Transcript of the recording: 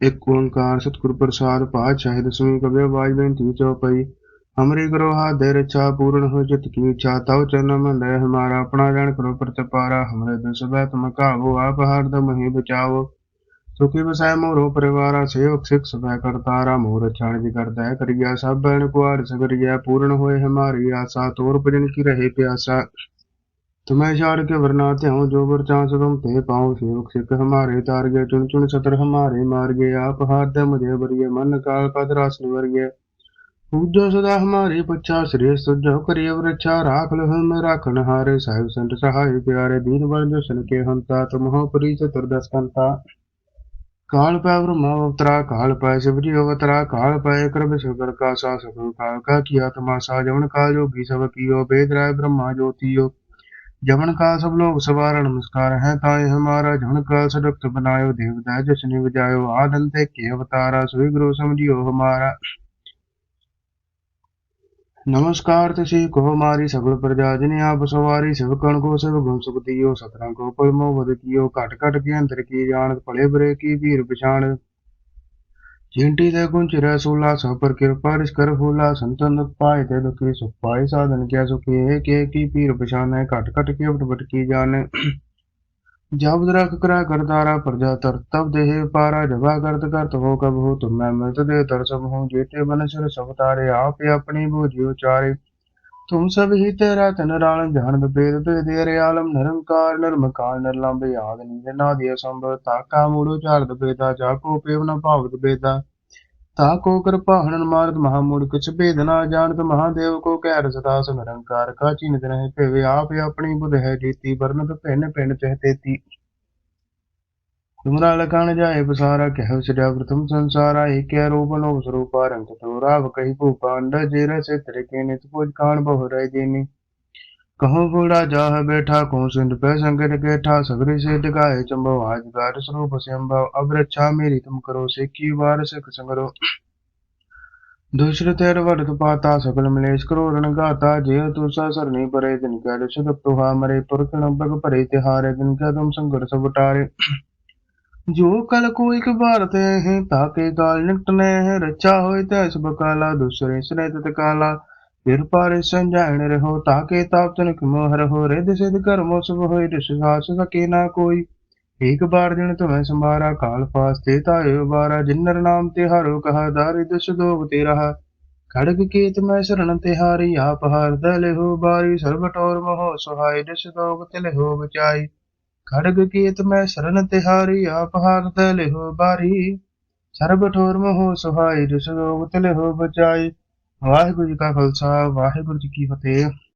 ਇੱਕ ਓੰਕਾਰ ਸਤਿਗੁਰ ਪ੍ਰਸਾਦ ਪਾਤਸ਼ਾਹੀ ਦਸਵੀਂ ਕਬਿਰ ਵਾਜ ਬੇਨਤੀ ਚਉਪਈ ਹਮਰੀ ਕਰੋ ਹਾਥ ਦੇ ਰੱਛਾ ਪੂਰਨ ਹੋ ਚਿਤ ਕੀ ਇੱਛਾ ਤਉ ਚਰਨ ਮਨ ਹਮਾਰਾ, ਆਪਣਾ ਜਾਣ ਕਰੋ ਪ੍ਰਤਪਾਰਾ ਹਮਰੇ ਦਿਲ ਸਬੈ ਤੁਮ ਕਾਵੋ ਆਪ ਹਰ ਦਮ ਹੀ ਬਚਾਵੋ। ਸੁਖੀ ਵਸੈ ਮੋਰੋ ਪਰਿਵਾਰਾ, ਸੇਵਕ ਸਿਖ ਸਬੈ ਕਰਤਾਰਾ ਮੋਰ ਛਾਣ ਜੀ ਕਰਦਾ ਕਰਿਆ, ਸਭ ਬੈਣ ਕੁਆਰ ਸਗਰਿਆ, ਪੂਰਨ ਹੋਏ ਹਮਾਰੀ ਆਸਾ, ਤੋਰ ਭਜਨ ਕੀ ਰਹੇ ਪਿਆਸਾ। तुम्हें छाड़ के वरना त्याऊं जो बर चांस तुम ते पाऊं सेवक सिख हमारे तार गए चुन चुन सतर हमारे मार गए आप हाथ दे मुझे बरिए मन काल का दरास निवर गए पूजो सदा हमारी पच्छा श्रेष्ठ सुजो करिय वृक्षा राख लो हम राखन हारे साहिब संत सहाय प्यारे दीन बल जो सन के हंता तुम हो परी चतुर्दश कंता काल पै ब्रह्मा अवतरा काल पै शिव जी अवतरा काल पै कर विश्वकर का सा सकल काल का किया तमाशा जवन काल जोगी सब कियो वेद राय ब्रह्मा ज्योतियो जमन का सब लोग सवार नमस्कार है ताए हमारा जमन का सदक्त बनायो देवता जश्न बजायो आदंते के अवतारा सोई गुरु समझियो हमारा नमस्कार तसी को हमारी सकल प्रजा जिन्हें आप सवारी सब कण को सब गुण सुख दियो सतरंग को पलमो वध कियो कट कट के अंतर की जान पले बरे की वीर पछाण चींटी ते गुंच रह सोला सब पर कृपा कर फूला संतन दुख पाए ते दुखी सुख पाए साधन क्या सुखी एक एक की पीर पछान है कट कट के उठ बट की जाने जब रख करा करतारा प्रजा तर तब देह पारा जबा करत करत हो कब हो तुम मैं मृत दे तर सब हूँ जेते बन सिर सब तारे आप ही अपनी बूझियो चारे ਤੁਮ ਸਭ ਹੀ ਤੇਰਾ ਤਨ ਰਾਲ ਜਾਣਦ ਭੇਦ ਤੇ ਤੇਰੇ ਆਲਮ ਨਿਰੰਕਾਰ ਨਿਰਮਕਾਰ ਨਿਰਲੰਭ ਆਦ ਨੀਰ ਨਾਦੀ ਅਸੰਭਵ ਤਾਕਾ ਮੂੜ ਉਚਾਰਦ ਭੇਦਾ ਜਾ ਕੋ ਪੇਵ ਨ ਭਾਵਤ ਭੇਦਾ ਤਾ ਕੋ ਕਿਰਪਾ ਹਨਨ ਮਾਰਦ ਮਹਾਮੂੜ ਕਿਛ ਭੇਦ ਨਾ ਜਾਣਤ ਮਹਾਦੇਵ ਕੋ ਕਹਿ ਰਸਤਾ ਸੁ ਨਿਰੰਕਾਰ। ਕਾ ਚਿੰਤ ਰਹਿ ਭੇਵੇ, ਆਪ ਆਪਣੀ ਬੁਧ ਜੀਤੀ ਵਰਨਤ ਭਿੰਨ ਪਿੰਡ ਚਹਿ ਤੇਤੀ। तुमरा लखान जाए बसारा कह सजा प्रथम संसारा एक रूप नो स्वरूपा रंग तो राव कही भूपा अंडा जेरा से तरीके नित पूज कान बहु रह देनी कहो बूढ़ा जाह बैठा कहूँ सिंध पे संकट गेठा सगरी से डगाए चंबो आज गार स्वरूप संभव अब रक्षा मेरी तुम करो सिखी वार सिख संगरो दूसरे तेर वर्त पाता सकल मलेश करो रण गाता जे तुसा सरनी परे दिन कह सुख तुहा मरे पुरखण बग परे तिहारे दिन क्या तुम संकट सब टारे जो कल को एक भारत है ताके काल निकटने है रक्षा होय तै सब काला दूसरे सने तत काला फिर पारे संजान रहो ताके ताप तनिक मोहर हो रिद सिद्ध कर्मो सब होय ऋष सास सके ना कोई एक बार दिन तुम्हें संभारा काल पास ते तायो बारा जिन्नर नाम तिहारो कहा दारि दश दोग ते रहा खड़ग केत में शरण तिहारी आप हार दले हो बारी सर्वटोर मोह सुहाय दश दोग तिल हो बचाई ਖੜਗ ਕੀਤ ਮੈਂ ਸ਼ਰਨ ਤਿਹਾਰੀ, ਆਪ ਹਾਰਤ ਲਿਹੋ ਬਾਰੀ। ਸਰਬ ਠੋਰ ਹੋ ਸੁਹਾਈ ਰਸ ਰੋਗ ਹੋ ਬਚਾਈ ਵਾਹਿਗੁਰੂ ਜੀ ਕਾ ਖਾਲਸਾ, ਵਾਹਿਗੁਰੂ ਜੀ ਕੀ ਫਤਿਹ।